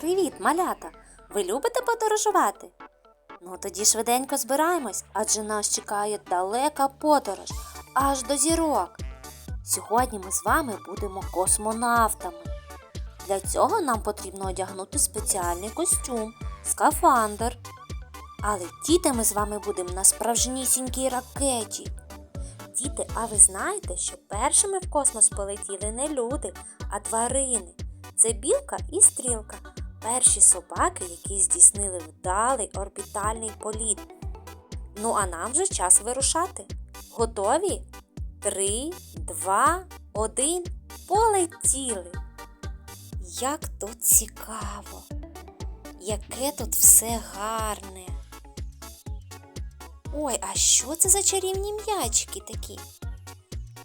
Привіт, малята! Ви любите подорожувати? Ну тоді швиденько збираємось, адже нас чекає далека подорож аж до зірок. Сьогодні ми з вами будемо космонавтами. Для цього нам потрібно одягнути спеціальний костюм, скафандр. А летіти ми з вами будемо на справжнісінькій ракеті. Діти, а ви знаєте, що першими в космос полетіли не люди, а тварини. Це білка і стрілка, перші собаки, які здійснили вдалий орбітальний політ. Ну а нам вже час вирушати. Готові? Три, два, один. Полетіли. Як тут цікаво! Яке тут все гарне! Ой, а що це за чарівні м'ячики такі?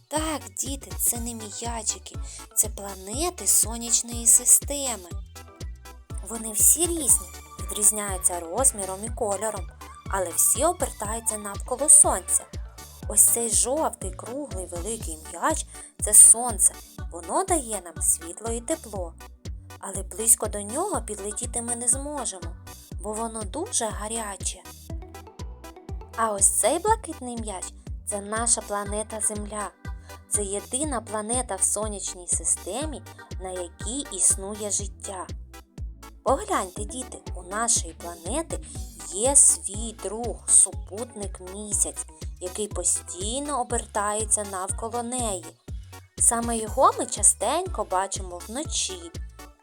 Так, діти, це не м'ячики, це планети сонячної системи. Вони всі різні, відрізняються розміром і кольором, але всі обертаються навколо сонця. Ось цей жовтий, круглий, великий м'яч це сонце. Воно дає нам світло і тепло. Але близько до нього підлетіти ми не зможемо, бо воно дуже гаряче. А ось цей блакитний м'яч це наша планета Земля. Це єдина планета в сонячній системі, на якій існує життя. Погляньте, діти, у нашої планети є свій друг, супутник місяць, який постійно обертається навколо неї. Саме його ми частенько бачимо вночі,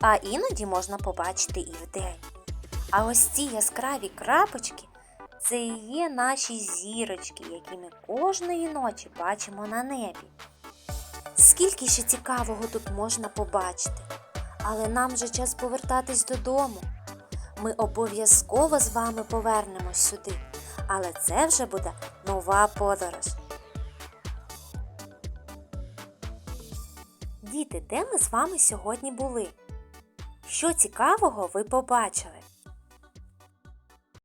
а іноді можна побачити і вдень. А ось ці яскраві крапочки це і є наші зірочки, які ми кожної ночі бачимо на небі. Скільки ще цікавого тут можна побачити, але нам вже час повертатись додому. Ми обов'язково з вами повернемось сюди, але це вже буде нова подорож. Діти, де ми з вами сьогодні були? Що цікавого ви побачили?